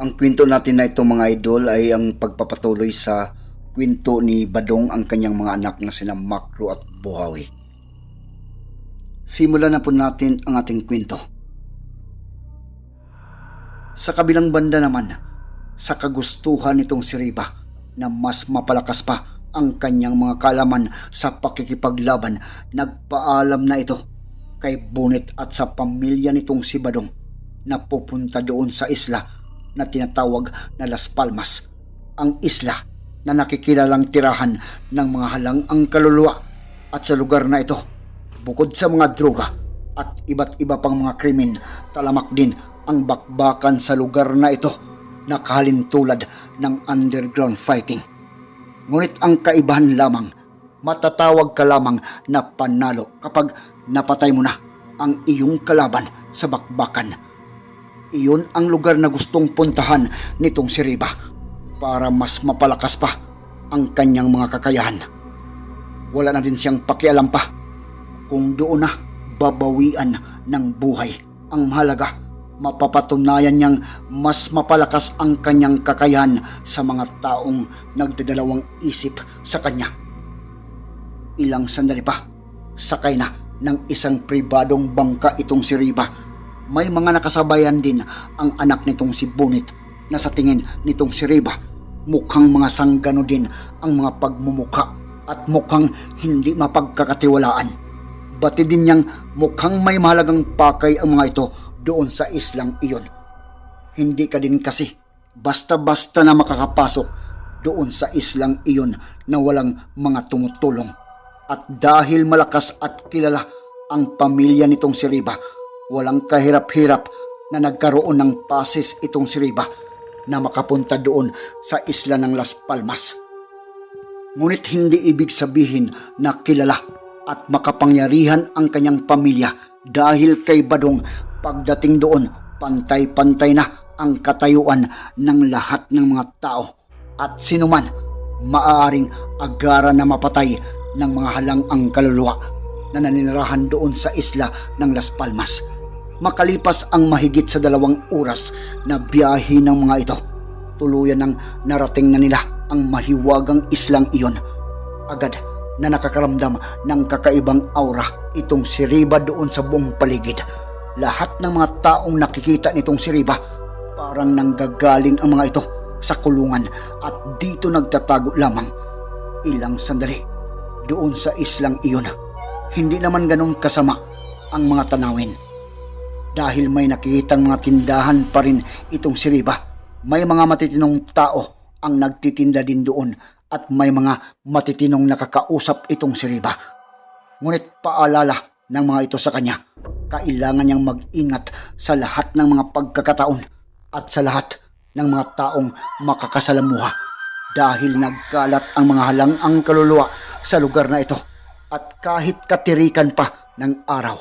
Ang kwento natin na ito mga idol ay ang pagpapatuloy sa kwento ni Badong ang kanyang mga anak na sina Makro at Buhawi. Simulan na po natin ang ating kwento. Sa kabilang banda naman, sa kagustuhan nitong si Riba na mas mapalakas pa ang kanyang mga kalaman sa pakikipaglaban, nagpaalam na ito kay Bunit at sa pamilya nitong si Badong na pupunta doon sa isla na tinatawag na Las Palmas. Ang isla na nakikilalang tirahan ng mga halang ang kaluluwa at sa lugar na ito, bukod sa mga droga at iba't iba pang mga krimen, talamak din ang bakbakan sa lugar na ito na kahalintulad ng underground fighting. Ngunit ang kaibahan lamang, matatawag ka lamang na panalo kapag napatay mo na ang iyong kalaban sa bakbakan. Iyon ang lugar na gustong puntahan nitong si Riba para mas mapalakas pa ang kanyang mga kakayahan. Wala na din siyang pakialam pa kung doon na babawian ng buhay. Ang mahalaga, mapapatunayan niyang mas mapalakas ang kanyang kakayahan sa mga taong nagdadalawang isip sa kanya. Ilang sandali pa, sakay na ng isang pribadong bangka itong si Riba. May mga nakasabayan din ang anak nitong si Bunit na sa tingin nitong si Riba mukhang mga sanggano din ang mga pagmumukha at mukhang hindi mapagkakatiwalaan. Bati din niyang mukhang may mahalagang pakay ang mga ito doon sa islang iyon. Hindi ka din kasi basta-basta na makakapasok doon sa islang iyon na walang mga tumutulong. At dahil malakas at kilala ang pamilya nitong si Riba, walang kahirap-hirap na nagkaroon ng pasis itong si Riba na makapunta doon sa isla ng Las Palmas. Ngunit hindi ibig sabihin na kilala at makapangyarihan ang kanyang pamilya dahil kay Badong pagdating doon pantay-pantay na ang katayuan ng lahat ng mga tao at sinuman maaaring agara na mapatay ng mga halang ang kaluluwa na naninirahan doon sa isla ng Las Palmas. Makalipas ang mahigit sa dalawang oras na biyahe ng mga ito, tuluyan ng narating na nila ang mahiwagang islang iyon. Agad na nakakaramdam ng kakaibang aura itong si Riba doon sa buong paligid. Lahat ng mga taong nakikita nitong si Riba parang nanggagaling ang mga ito sa kulungan at dito nagtatago lamang. Ilang sandali doon sa islang iyon. Hindi naman ganong kasama ang mga tanawin. Dahil may nakikitang mga tindahan pa rin itong si Riba, may mga matitinong tao ang nagtitinda din doon at may mga matitinong nakakausap itong si Riba. Ngunit paalala ng mga ito sa kanya, kailangan niyang mag-ingat sa lahat ng mga pagkakataon at sa lahat ng mga taong makakasalamuha dahil nagkalat ang mga halang ang kaluluwa sa lugar na ito at kahit katirikan pa ng araw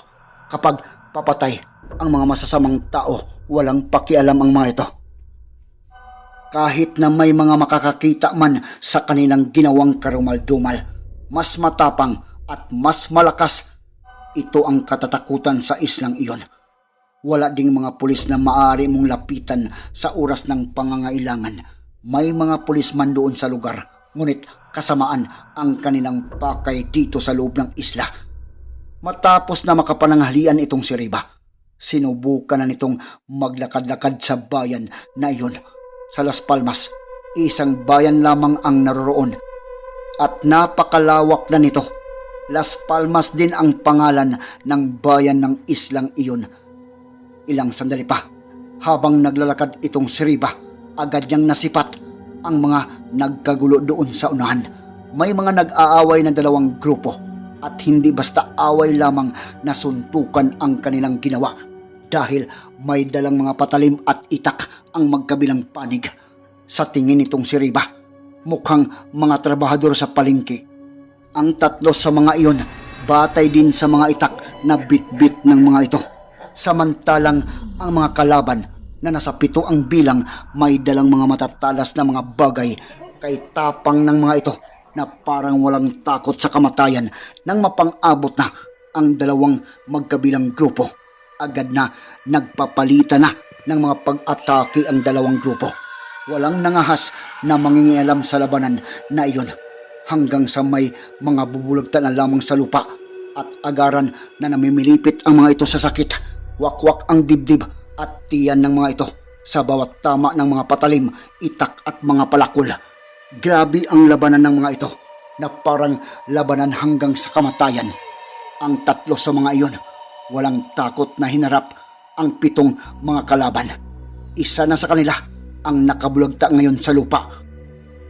kapag papatay ang mga masasamang tao walang pakialam ang mga ito kahit na may mga makakakita man sa kanilang ginawang karumal-dumal. Mas matapang at mas malakas ito ang katatakutan sa islang iyon. Wala ding mga pulis na maaari mong lapitan sa oras ng pangangailangan. May mga pulis man doon sa lugar, ngunit kasamaan ang kanilang pakay dito sa loob ng isla. Matapos na makapananghalian itong si Riba, sinubukan na nitong maglakad-lakad sa bayan na iyon sa Las Palmas. Isang bayan lamang ang naroroon at napakalawak na nito. Las Palmas din ang pangalan ng bayan ng islang iyon. Ilang sandali pa, habang naglalakad itong si Riba, agad niyang nasipat ang mga nagkagulo doon sa unahan. May mga nag-aaway na dalawang grupo at hindi basta away lamang na suntukan ang kanilang ginawa dahil may dalang mga patalim at itak ang magkabilang panig. Sa tingin nitong si Riba, mukhang mga trabahador sa palengke. Ang tatlo sa mga iyon, batay din sa mga itak na bit-bit ng mga ito. Samantalang ang mga kalaban na nasa pito ang bilang may dalang mga matatalas na mga bagay kay tapang ng mga ito na parang walang takot sa kamatayan nang mapang-abot na ang dalawang magkabilang grupo. Agad na nagpapalitan na ng mga pag-atake ang dalawang grupo. Walang nangahas na mangingialam sa labanan na iyon hanggang sa may mga bubulagtan na lamang sa lupa at agaran na namimilipit ang mga ito sa sakit. Wakwak ang dibdib at tiyan ng mga ito sa bawat tama ng mga patalim, itak at mga palakol. Grabe ang labanan ng mga ito na parang labanan hanggang sa kamatayan. Ang tatlo sa mga iyon, walang takot na hinarap ang pitong mga kalaban. Isa na sa kanila ang nakabulagta ngayon sa lupa.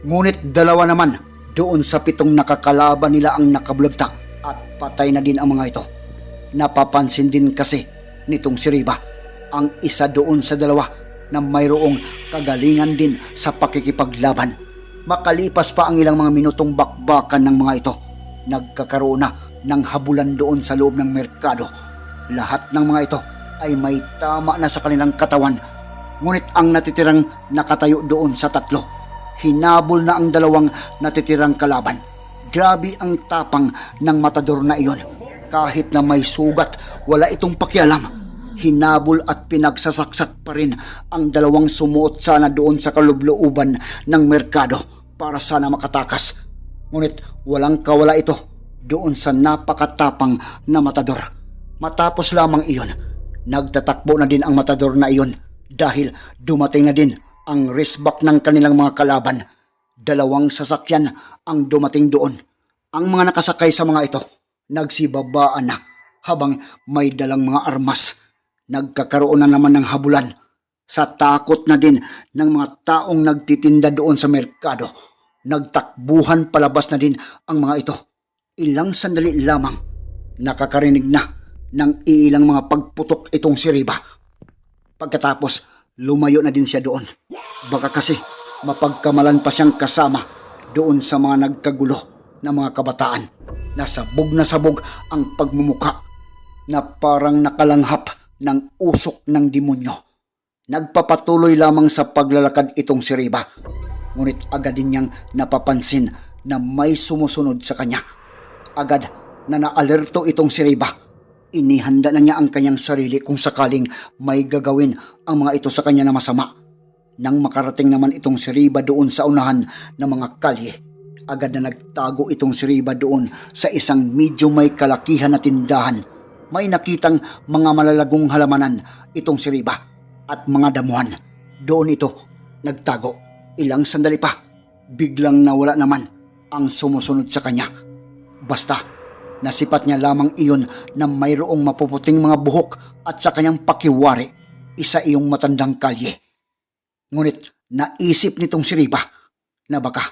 Ngunit dalawa naman doon sa pitong nakakalaban nila ang nakabulagta at patay na din ang mga ito. Napapansin din kasi nitong si Riba ang isa doon sa dalawa na mayroong kagalingan din sa pakikipaglaban. Makalipas pa ang ilang mga minutong bakbakan ng mga ito, nagkakaroon na ng habulan doon sa loob ng merkado. Lahat ng mga ito ay may tama na sa kanilang katawan. Ngunit ang natitirang nakatayo doon sa tatlo, hinabol na ang dalawang natitirang kalaban. Grabe ang tapang ng matador na iyon. Kahit na may sugat, wala itong pakialam hinabol at pinagsasaksak pa rin ang dalawang sumuot sana doon sa kalublooban ng merkado para sana makatakas. Ngunit walang kawala ito doon sa napakatapang na matador. Matapos lamang iyon, nagtatakbo na din ang matador na iyon dahil dumating na din ang wristback ng kanilang mga kalaban. Dalawang sasakyan ang dumating doon. Ang mga nakasakay sa mga ito, nagsibabaan na habang may dalang mga armas nagkakaroon na naman ng habulan sa takot na din ng mga taong nagtitinda doon sa merkado. Nagtakbuhan palabas na din ang mga ito. Ilang sandali lamang, nakakarinig na ng ilang mga pagputok itong si Riba. Pagkatapos, lumayo na din siya doon. Baka kasi mapagkamalan pa siyang kasama doon sa mga nagkagulo na mga kabataan. Nasabog na sabog ang pagmumuka na parang nakalanghap ng usok ng demonyo. Nagpapatuloy lamang sa paglalakad itong si Riba. Ngunit agad din niyang napapansin na may sumusunod sa kanya. Agad na naalerto itong si Riba. Inihanda na niya ang kanyang sarili kung sakaling may gagawin ang mga ito sa kanya na masama. Nang makarating naman itong si Riba doon sa unahan ng mga kalye, agad na nagtago itong si Riba doon sa isang medyo may kalakihan na tindahan may nakitang mga malalagong halamanan itong si Riba at mga damuhan. Doon ito nagtago. Ilang sandali pa, biglang nawala naman ang sumusunod sa kanya. Basta, nasipat niya lamang iyon na mayroong mapuputing mga buhok at sa kanyang pakiwari, isa iyong matandang kalye. Ngunit naisip nitong si Riba na baka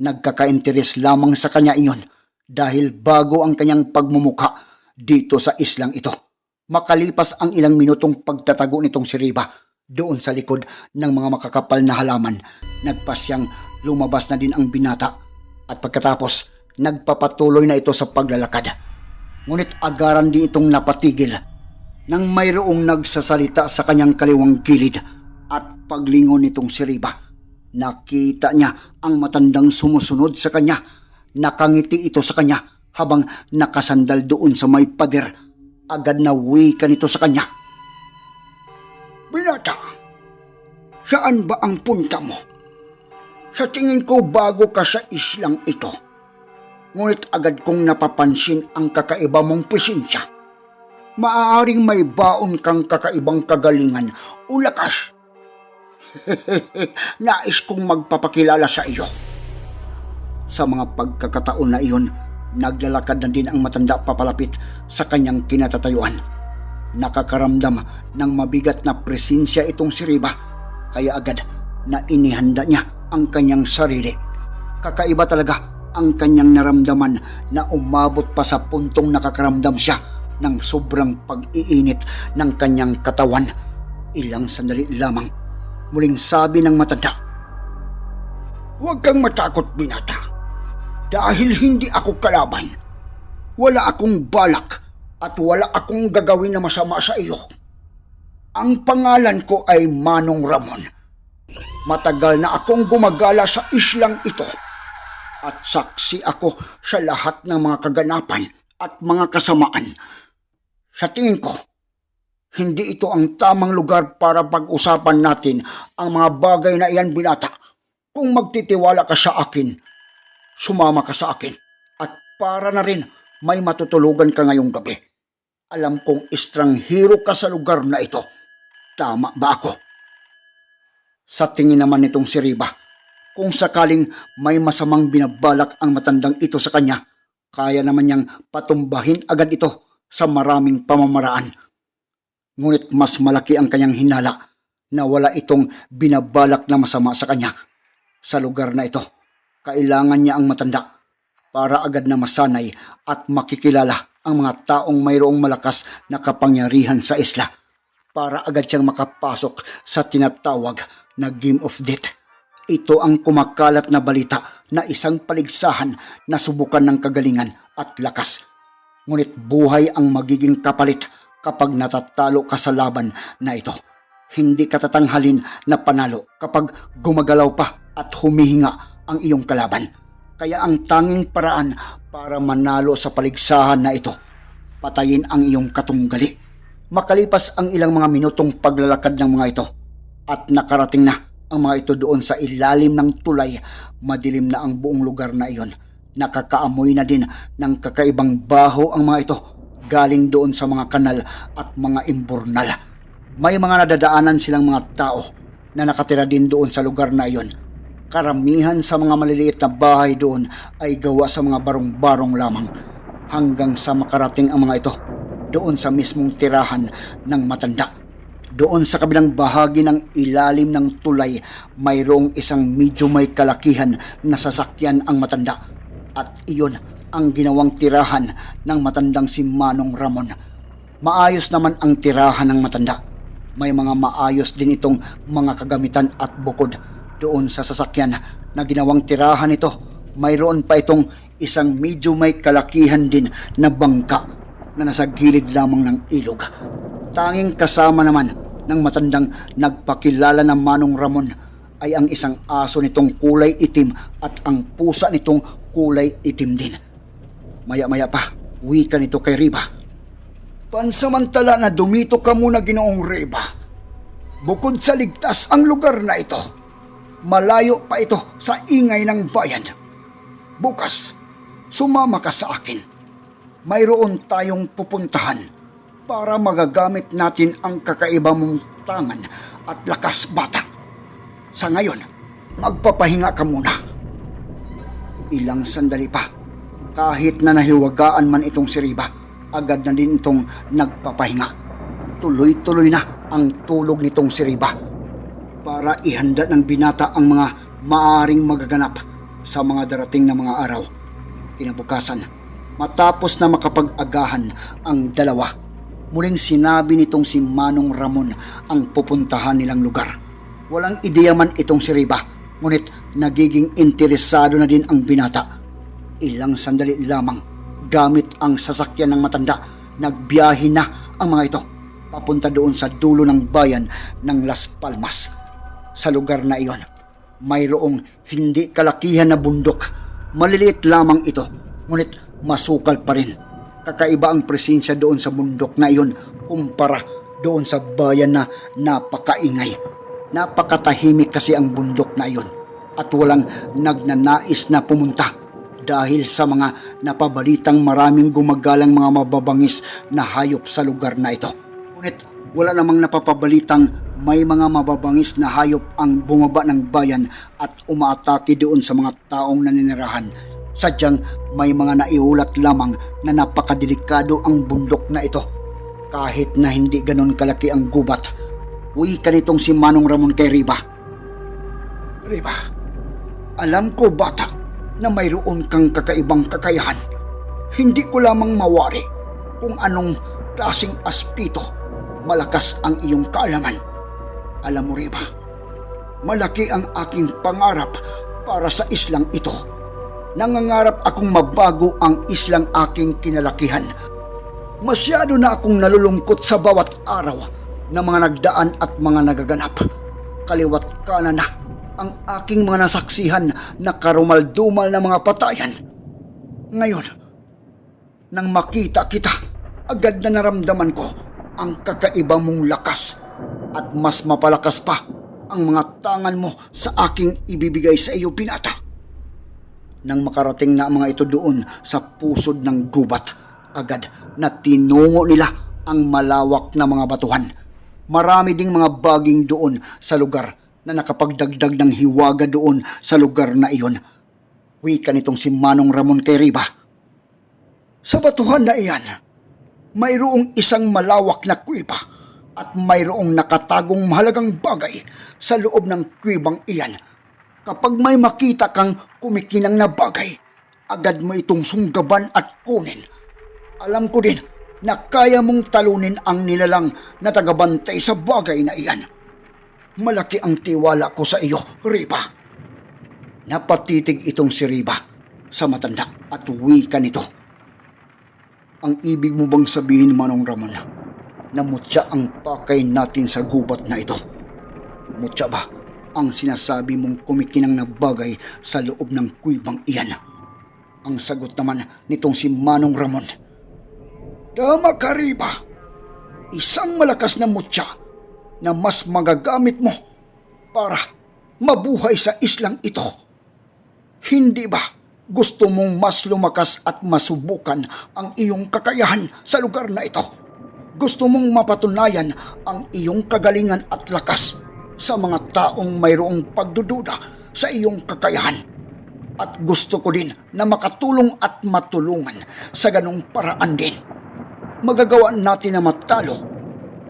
nagkakainteres lamang sa kanya iyon dahil bago ang kanyang pagmumuka dito sa islang ito. Makalipas ang ilang minutong pagtatago nitong si Riba doon sa likod ng mga makakapal na halaman, nagpasyang lumabas na din ang binata at pagkatapos nagpapatuloy na ito sa paglalakad. Ngunit agaran din itong napatigil nang mayroong nagsasalita sa kanyang kaliwang gilid at paglingon nitong si Riba. Nakita niya ang matandang sumusunod sa kanya. Nakangiti ito sa kanya habang nakasandal doon sa may pader. Agad na wika nito sa kanya. Binata, saan ba ang punta mo? Sa tingin ko bago ka sa islang ito. Ngunit agad kong napapansin ang kakaiba mong presensya. Maaaring may baon kang kakaibang kagalingan o lakas. Nais kong magpapakilala sa iyo. Sa mga pagkakataon na iyon, Naglalakad na din ang matanda papalapit sa kanyang kinatatayuan. Nakakaramdam ng mabigat na presensya itong si Riba, kaya agad na inihanda niya ang kanyang sarili. Kakaiba talaga ang kanyang naramdaman na umabot pa sa puntong nakakaramdam siya ng sobrang pag-iinit ng kanyang katawan. Ilang sandali lamang, muling sabi ng matanda, Huwag kang matakot, binata. Dahil hindi ako kalaban. Wala akong balak at wala akong gagawin na masama sa iyo. Ang pangalan ko ay Manong Ramon. Matagal na akong gumagala sa islang ito at saksi ako sa lahat ng mga kaganapan at mga kasamaan. Sa tingin ko, hindi ito ang tamang lugar para pag-usapan natin ang mga bagay na iyan binata. Kung magtitiwala ka sa akin, sumama ka sa akin at para na rin may matutulugan ka ngayong gabi. Alam kong estranghero ka sa lugar na ito. Tama ba ako? Sa tingin naman nitong si Riba, kung sakaling may masamang binabalak ang matandang ito sa kanya, kaya naman niyang patumbahin agad ito sa maraming pamamaraan. Ngunit mas malaki ang kanyang hinala na wala itong binabalak na masama sa kanya. Sa lugar na ito, kailangan niya ang matanda para agad na masanay at makikilala ang mga taong mayroong malakas na kapangyarihan sa isla para agad siyang makapasok sa tinatawag na Game of Death. Ito ang kumakalat na balita na isang paligsahan na subukan ng kagalingan at lakas. Ngunit buhay ang magiging kapalit kapag natatalo ka sa laban na ito. Hindi ka tatanghalin na panalo kapag gumagalaw pa at humihinga ang iyong kalaban. Kaya ang tanging paraan para manalo sa paligsahan na ito, patayin ang iyong katunggali. Makalipas ang ilang mga minutong paglalakad ng mga ito at nakarating na ang mga ito doon sa ilalim ng tulay, madilim na ang buong lugar na iyon. Nakakaamoy na din ng kakaibang baho ang mga ito galing doon sa mga kanal at mga imburnal. May mga nadadaanan silang mga tao na nakatira din doon sa lugar na iyon. Karamihan sa mga maliliit na bahay doon ay gawa sa mga barong-barong lamang hanggang sa makarating ang mga ito doon sa mismong tirahan ng matanda. Doon sa kabilang bahagi ng ilalim ng tulay, mayroong isang medyo may kalakihan na sasakyan ang matanda. At iyon ang ginawang tirahan ng matandang si Manong Ramon. Maayos naman ang tirahan ng matanda. May mga maayos din itong mga kagamitan at bukod doon sa sasakyan na ginawang tirahan ito. Mayroon pa itong isang medyo may kalakihan din na bangka na nasa gilid lamang ng ilog. Tanging kasama naman ng matandang nagpakilala ng Manong Ramon ay ang isang aso nitong kulay itim at ang pusa nitong kulay itim din. Maya-maya pa, wika nito kay Riba. Pansamantala na dumito ka muna ginoong Riba. Bukod sa ligtas ang lugar na ito, malayo pa ito sa ingay ng bayan. Bukas, sumama ka sa akin. Mayroon tayong pupuntahan para magagamit natin ang kakaiba mong tangan at lakas bata. Sa ngayon, magpapahinga ka muna. Ilang sandali pa, kahit na nahiwagaan man itong si Riba, agad na din itong nagpapahinga. Tuloy-tuloy na ang tulog nitong si Riba para ihanda ng binata ang mga maaring magaganap sa mga darating na mga araw. Kinabukasan, matapos na makapag-agahan ang dalawa, muling sinabi nitong si Manong Ramon ang pupuntahan nilang lugar. Walang ideya man itong si Riba, ngunit nagiging interesado na din ang binata. Ilang sandali lamang, gamit ang sasakyan ng matanda, nagbiyahe na ang mga ito papunta doon sa dulo ng bayan ng Las Palmas. Sa lugar na iyon, mayroong hindi kalakihan na bundok. Maliliit lamang ito, ngunit masukal pa rin. Kakaiba ang presensya doon sa bundok na iyon kumpara doon sa bayan na napakaingay. Napakatahimik kasi ang bundok na iyon at walang nagnanais na pumunta dahil sa mga napabalitang maraming gumagalang mga mababangis na hayop sa lugar na ito. Ngunit wala namang napapabalitang may mga mababangis na hayop ang bumaba ng bayan at umaatake doon sa mga taong naninirahan. Sadyang may mga naiulat lamang na napakadelikado ang bundok na ito. Kahit na hindi ganon kalaki ang gubat, uwi ka nitong si Manong Ramon kay Riba. Riba, alam ko bata na mayroon kang kakaibang kakayahan. Hindi ko lamang mawari kung anong klaseng aspito malakas ang iyong kaalaman. Alam mo, Reba, malaki ang aking pangarap para sa islang ito. Nangangarap akong mabago ang islang aking kinalakihan. Masyado na akong nalulungkot sa bawat araw na mga nagdaan at mga nagaganap. Kaliwat kanan na ang aking mga nasaksihan na karumaldumal na mga patayan. Ngayon, nang makita kita, agad na naramdaman ko ang kakaiba mong lakas at mas mapalakas pa ang mga tangan mo sa aking ibibigay sa iyo, binata. Nang makarating na ang mga ito doon sa pusod ng gubat, agad na tinungo nila ang malawak na mga batuhan. Marami ding mga baging doon sa lugar na nakapagdagdag ng hiwaga doon sa lugar na iyon. Wika nitong si Manong Ramon kay Riba. Sa batuhan na iyan, mayroong isang malawak na kuiba at mayroong nakatagong mahalagang bagay sa loob ng kuibang iyan. Kapag may makita kang kumikinang na bagay, agad mo itong sunggaban at kunin. Alam ko din na kaya mong talunin ang nilalang na tagabantay sa bagay na iyan. Malaki ang tiwala ko sa iyo, Riba. Napatitig itong si Riba sa matanda at wika nito. Ang ibig mo bang sabihin, Manong Ramon, na mutya ang pakay natin sa gubat na ito? Mutya ba ang sinasabi mong kumikinang na bagay sa loob ng kuibang iyan? Ang sagot naman nitong si Manong Ramon. Tama ka, Riba. Isang malakas na mutya na mas magagamit mo para mabuhay sa islang ito. Hindi ba gusto mong mas lumakas at masubukan ang iyong kakayahan sa lugar na ito? Gusto mong mapatunayan ang iyong kagalingan at lakas sa mga taong mayroong pagdududa sa iyong kakayahan. At gusto ko din na makatulong at matulungan sa ganong paraan din. Magagawa natin na matalo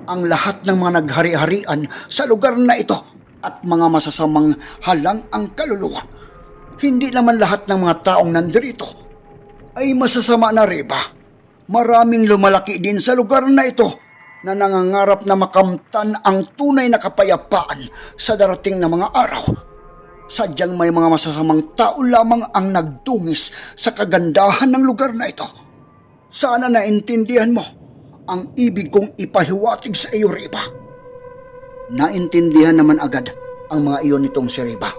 ang lahat ng mga naghari-harian sa lugar na ito at mga masasamang halang ang kaluluwa. Hindi naman lahat ng mga taong nandirito ay masasama na riba. Maraming lumalaki din sa lugar na ito na nangangarap na makamtan ang tunay na kapayapaan sa darating na mga araw. Sadyang may mga masasamang tao lamang ang nagdungis sa kagandahan ng lugar na ito. Sana naintindihan mo ang ibig kong ipahiwatig sa iyo, Reba. Naintindihan naman agad ang mga iyon nitong si Reba.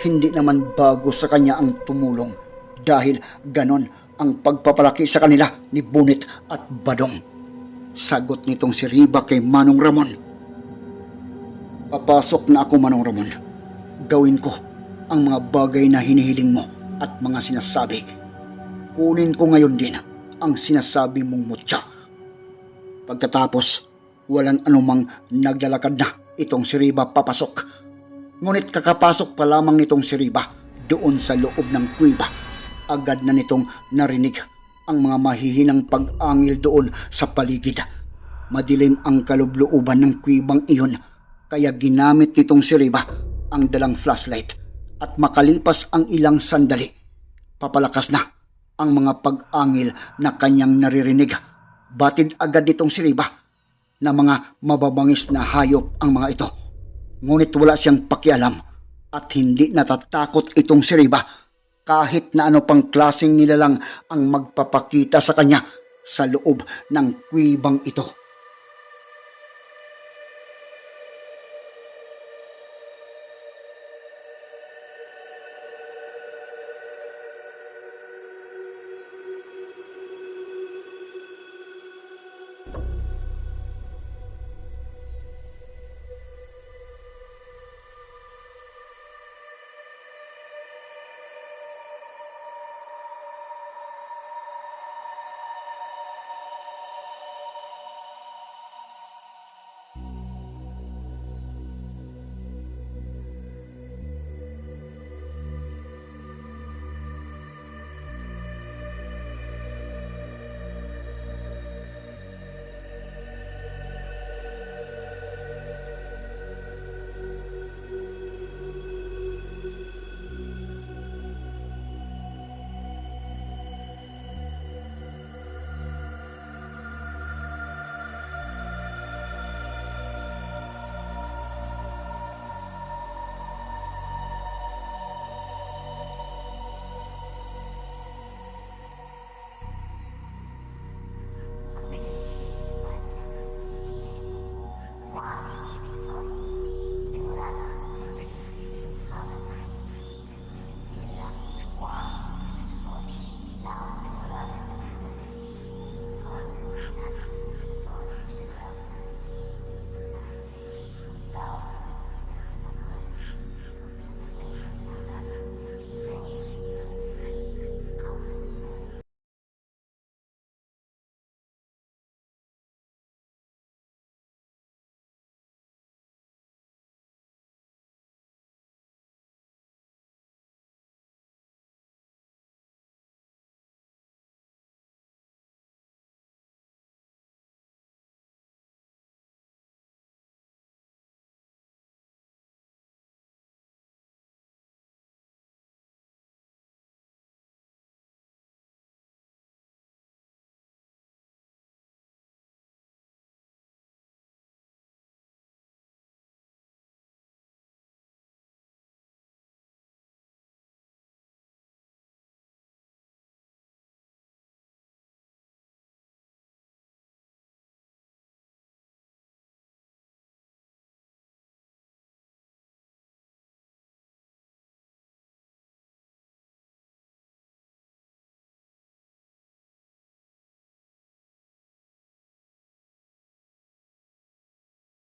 Hindi naman bago sa kanya ang tumulong dahil ganon ang pagpapalaki sa kanila ni Bunit at Badong. Sagot nitong si Reba kay Manong Ramon. Papasok na ako, Manong Ramon. Gawin ko ang mga bagay na hinihiling mo at mga sinasabi. Kunin ko ngayon din ang sinasabi mong mutya. Pagkatapos, walang anumang naglalakad na itong si Riba papasok. Ngunit kakapasok pa lamang nitong si Riba doon sa loob ng kuiba. Agad na nitong narinig ang mga mahihinang pag-angil doon sa paligid. Madilim ang kalublooban ng kuibang iyon kaya ginamit nitong si Riba ang dalang flashlight at makalipas ang ilang sandali. Papalakas na ang mga pag-angil na kanyang naririnig. Batid agad nitong si Riba na mga mababangis na hayop ang mga ito. Ngunit wala siyang pakialam at hindi natatakot itong si Riba kahit na ano pang klaseng nilalang ang magpapakita sa kanya sa loob ng kuibang ito.